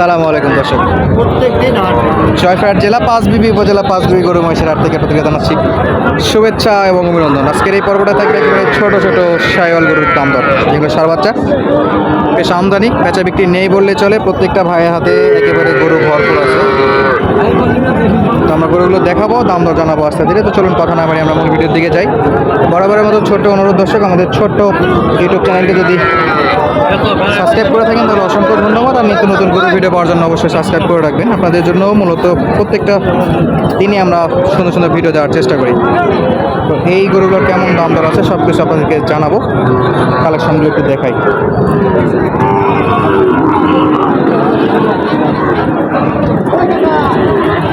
আসসালামু আলাইকুম দর্শক। প্রত্যেক দিন হাট। জয়ফাট জেলা পাঁচবিবি উপজেলা পাঁচবিবি গরু মহিষের হাট থেকে আপনাদেরকে জানাচ্ছি শুভেচ্ছা এবং অভিনন্দন। আজকের এই পর্বটা থাকবে একেবারে ছোট ছোট সাইওয়াল গরুর দাম দর। যেগুলো সার বাচ্চা বেশ আমদানি বেচা বিক্রি নেই বললে চলে প্রত্যেকটা ভাইয়ের হাতে একেবারে গরু ভরপুর আছে। তো আমরা গরুগুলো দেখাবো দাম দর জানাব আস্তে ধীরে। তো চলুন কথা না বাড়ি আমরা মূল ভিডিওর দিকে যাই। বরাবরের মতো ছোট্ট অনুরোধ দর্শক আমাদের ছোট্ট ইউটিউব চ্যানেলকে যদি সাবস্ক্রাইব করে থাকেন, তাহলে অসংখ্য ধন্যবাদ। আর নিত্য নতুন গরু ভিডিও পাওয়ার জন্য অবশ্যই সাবস্ক্রাইব করে রাখবেন। আপনাদের জন্য মূলত প্রত্যেকটা দিনই আমরা সুন্দর সুন্দর ভিডিও দেওয়ার চেষ্টা করি। তো এই গরুগুলোর কেমন দাম দর আছে সব কিছু আপনাদেরকে জানাব। কালেকশনগুলো একটু দেখাই।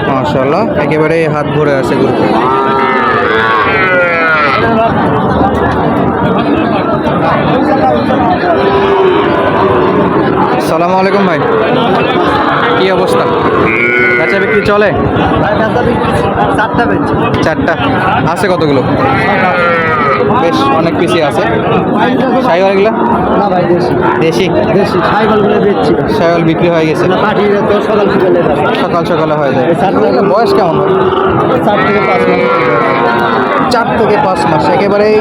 মাশাল্লাহ একেবারে হাত ভরে আছে গরু সালামু আলাইকুম ভাই। কি অবস্থা? বেচা বিক্রি চলে? চারটা। আছে কতগুলো? বেশ অনেক পিছিয়ে আছে। সাইওয়াল এগুলো? না ভাই দেশি। দেশি? দেশি বেচছি। সাইওয়াল বিক্রি হয়ে গেছে। পাঠিয়ে তো সকাল যাবে। সকাল সকালে হয়ে যায় বয়স কেমন? চার থেকে পাঁচ মাস। চার থেকে পাঁচ মাস একেবারেই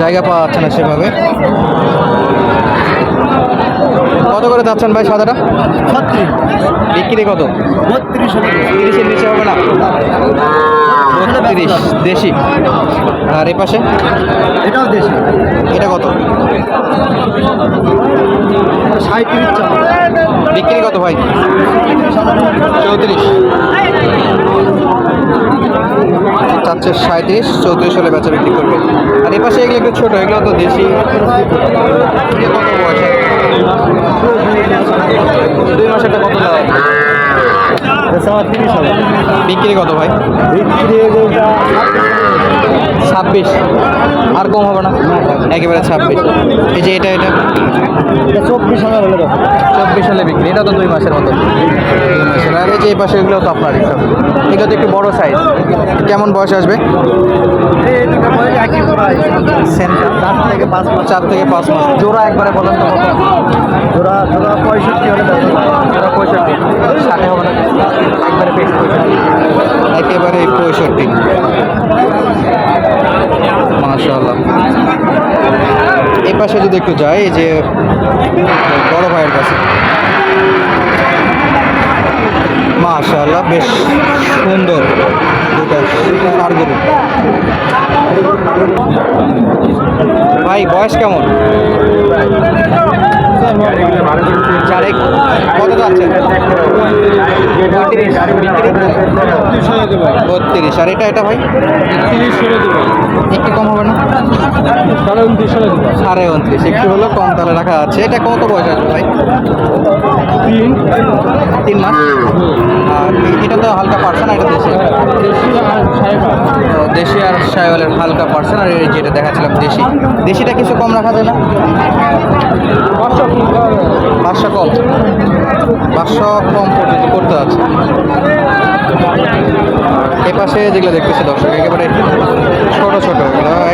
জায়গা পাওয়া যাচ্ছে না সেভাবে। কত করে যাচ্ছেন ভাই সাদাটা? বিক্রি কত? বত্রিশ তিরিশের নিচে হবে না? বত্রিশ দেশি। আর এ পাশে? এটাও দেশি। এটা কত? বিক্রি কত ভাই? চৌত্রিশ। চাচ্ছে সাঁত্রিশ চৌত্রিশ হলে বেচা বিক্রি করবে। আর এ পাশে এগুলো একটু ছোটো এগুলো তো দেশি। দুই মাসেরটা কত দেওয়া বিক্রি কত ভাই? বিক্রি ছাব্বিশ। আর কম হবে না? একেবারে ছাব্বিশ। এই যে এটা এটা? এটা চব্বিশ হাজার হলে চব্বিশ সালে বিক্রি। এটা তো দুই মাসের মতো। দুই মাসের। আর এই যে এই পাশে এগুলো তো আপনারই সব এগুলো তো একটু বড় সাইজ কেমন বয়স আসবে? চার থেকে পাঁচ মাস। চার থেকে পাঁচ মাস। জোড়া একবারে বলেন তো। জোড়া জোড়া পঁয়ষট্টি হলে জোড়া পঁয়ষট্টি। ষাটে হবে না একবারে ফিক্স পঁয়ষট্টি একেবারে পঁয়ষট্টি মাশাআল্লাহ এই পাশে যদি একটু যাই যে বড় ভাইয়ের কাছে। মাশাল্লাহ বেশ সুন্দর ভাই বয়স কেমন? চারেক কত যাচ্ছে? বত্রিশ। আর এটা এটা ভাই? একটু কম হবে না? সাড়ে উনত্রিশ। একটু হলো কম তাহলে রাখা আছে। এটা কত বয়স আছে ভাই? তিন মাস? আর এটা তো হালকা পার্সেন্ট এটা দেশি। দেশি আর সাইওয়ালের হালকা পার্সেন্ট আর এই যেটা দেখাচ্ছিলাম দেশি। দেশিটা কিছু কম রাখা যায় না? পাঁচশো কম। পাঁচশো কম পর্যন্ত করতে আছে। এ পাশে যেগুলো দেখতেছে দর্শক, একেবারে ছোট ছোট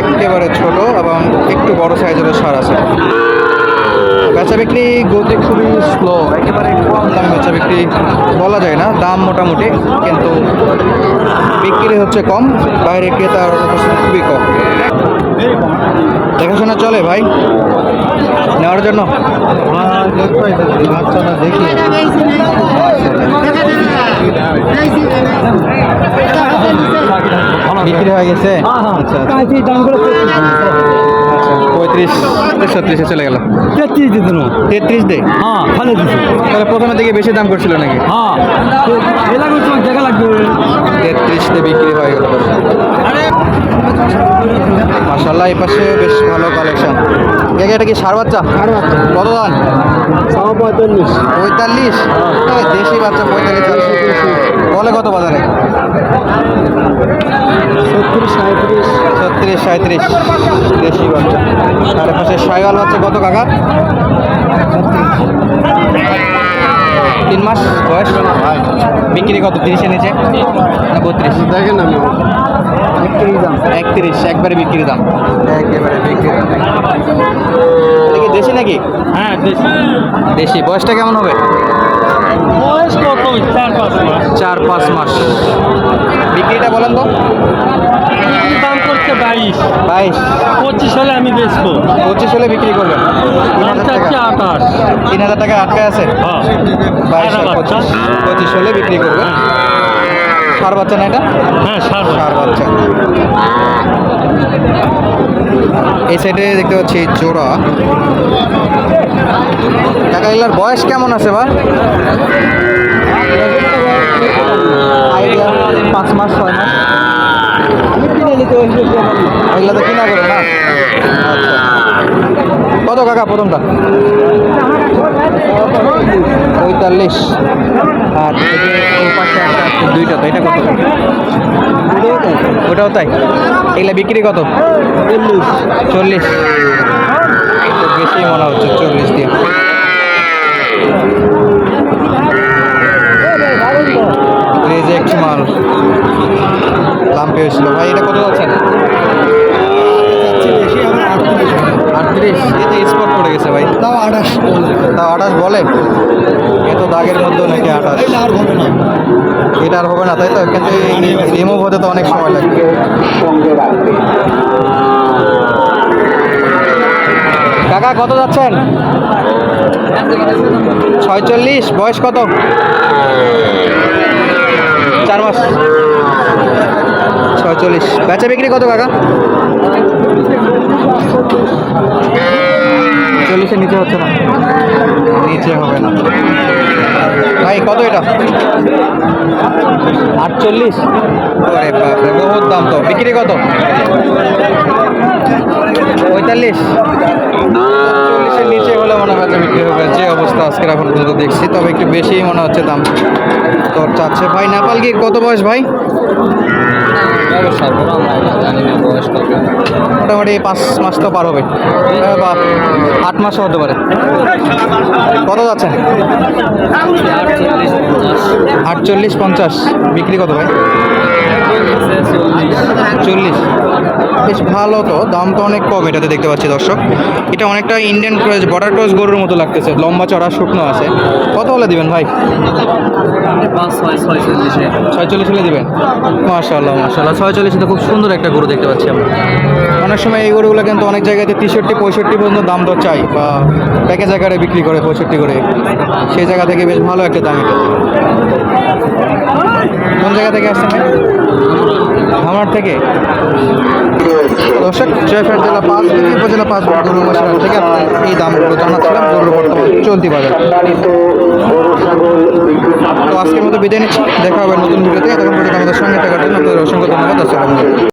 একেবারে ছোট এবং একটু বড় সাইজেরও সার আছে। বেচা বিক্রি গতি খুবই স্লো একেবারে কম দামে বেচা বিক্রি বলা যায় না, দাম মোটামুটি, কিন্তু বিক্রি হচ্ছে কম বাইরে ক্রেতার উপস্থিতি খুবই কম। দেখাশোনা চলে ভাই? নেওয়ার জন্য? বিক্রি হয়ে গেছে? পঁয়ত্রিশ ছত্রিশে চলে গেল। তেত্রিশ দিতে তেত্রিশ হ্যাঁ প্রথমে দিকে বেশি দাম করছিল নাকি? হ্যাঁ। দেখা লাগবে। তেত্রিশতে বিক্রি হয়ে গেল মাসাল্লাহ এই পাশে বেশ ভালো কালেকশন এটা কি সার বাচ্চা? কত দাম? পঁয়তাল্লিশ। পঁয়তাল্লিশ? দেশি বাচ্চা পঁয়তাল্লিশ বলে কত বাজারে? ছত্রিশ সাঁত্রিশ ছত্রিশ সাঁত্রিশ দেশি বাচ্চা। আর পাশে সাইওয়াল বাচ্চা কত কাকা? তিন মাস বয়স? বিক্রি কত তিরিশের নিচে? না দেখেন আমি একত্রিশ দাম একত্রিশ একবারে বিক্রি দাম। একেবারে বিক্রি দাম। এটা কি দেশি নাকি? হ্যাঁ দেশি। দেশি। বয়সটা কেমন হবে? ওই চার পাঁচ মাস। চার পাঁচ মাস। বিক্রিটা বলেন তো। দাম করছে বাইশ। বাইশ। পঁচিশ হলে আমি বেচবো। পঁচিশ হলে বিক্রি করবেন? তিন দাম হাজার চাচ্ছি টাকা। আঠাশ। তিন হাজার টাকা আটকে আছে? হ্যাঁ। পঁচিশ। পঁচিশ হলে বিক্রি করবেন? সার বাচ্চা না এটা? হ্যাঁ সার সার বাচ্চা এই সাইডে দেখতে পাচ্ছি জোড়া। কাকা এগুলার বয়স কেমন আছে বা পাঁচ মাস ছয় মাস আমি কিনে নিতে হয়েছে এগুলো তো আচ্ছা। কত কাকা প্রথমটা? পঁয়তাল্লিশ। আর পাশে দুইটা তো, এটা কত? ওটাও তাই? এগুলা বিক্রি কত? চল্লিশ। চল্লিশ বেশি মনে হচ্ছে, চল্লিশ দিয়ে। রিজেক্ট মাল। দাম পেয়েছিল। ভাই এটা কত যাচ্ছেন আটত্রিশ। স্পট পড়ে গেছে ভাই। তাও আঠাশ আঠাশ বলে? এ তো দাগের মধ্যেও নাকি আঠাশ। আর হবে না। এটা আর হবে না তাই তো? কিন্তু রিমুভ হতে তো অনেক সময় লাগবে। কাকা কত যাচ্ছেন? ছয়চল্লিশ। বয়স কত? চার মাস। ছয়চল্লিশ বেচা বিক্রি কত কাকা? চল্লিশের নিচে হচ্ছে না। নিচে হবে না। ভাই কত এটা? আটচল্লিশ। বহুত দাম তো। বিক্রি কত? পঁয়তাল্লিশ? চল্লিশের নিচে হলে মনে হয় বিক্রি হবে। যে অবস্থা আজকের এখন পর্যন্ত দেখছি তবে একটু বেশিই মনে হচ্ছে দাম। তো চাচ্ছে ভাই নেপাল কি কত বয়স ভাই? মোটামুটি পাঁচ মাস তো পার হবে। বা আট মাসও হতে পারে। কত যাচ্ছেন আটচল্লিশ পঞ্চাশ। বিক্রি কত ভাই? চল্লিশ। বেশ ভালো তো, দাম তো অনেক কম এটাতে দেখতে পাচ্ছি দর্শক। এটা অনেকটা ইন্ডিয়ান ক্রস বর্ডার ক্রস গরুর মতো লাগতেছে, লম্বা চড়া শুকনো আছে। কত হলে দিবেন ভাই? ছয়চল্লিশ হলে দিবেন? মাশাল্লাহ মাশাল্লাহ ছয়চল্লিশ তো খুব সুন্দর একটা গরু দেখতে পাচ্ছি আমরা। অনেক সময় এই গরুগুলো কিন্তু অনেক জায়গাতে তেষট্টি, পঁয়ষট্টি পর্যন্ত দাম দর চাই, বা প্যাকেজ আকারে বিক্রি করে পঁয়ষট্টি করে। সেই জায়গা থেকে বেশ ভালো একটা দাম এটা। কোন জায়গা থেকে আসছেন ভাই? আমার থেকে? দর্শক, জয়ফার জেলা পাঁচ উপজেলা পাঁচ গরু মশলা থেকে এই দামগুলো জানাচ্ছিলাম গরুর বর্তমান চলতি বাজার। তো আজকের মতো বিদায় নিচ্ছি, দেখা হবে নতুন ভিডিওতে। তখন পর্যন্ত আমাদের সঙ্গে থাকার জন্য আপনাদের অসংখ্য ধন্যবাদ। আসসালামু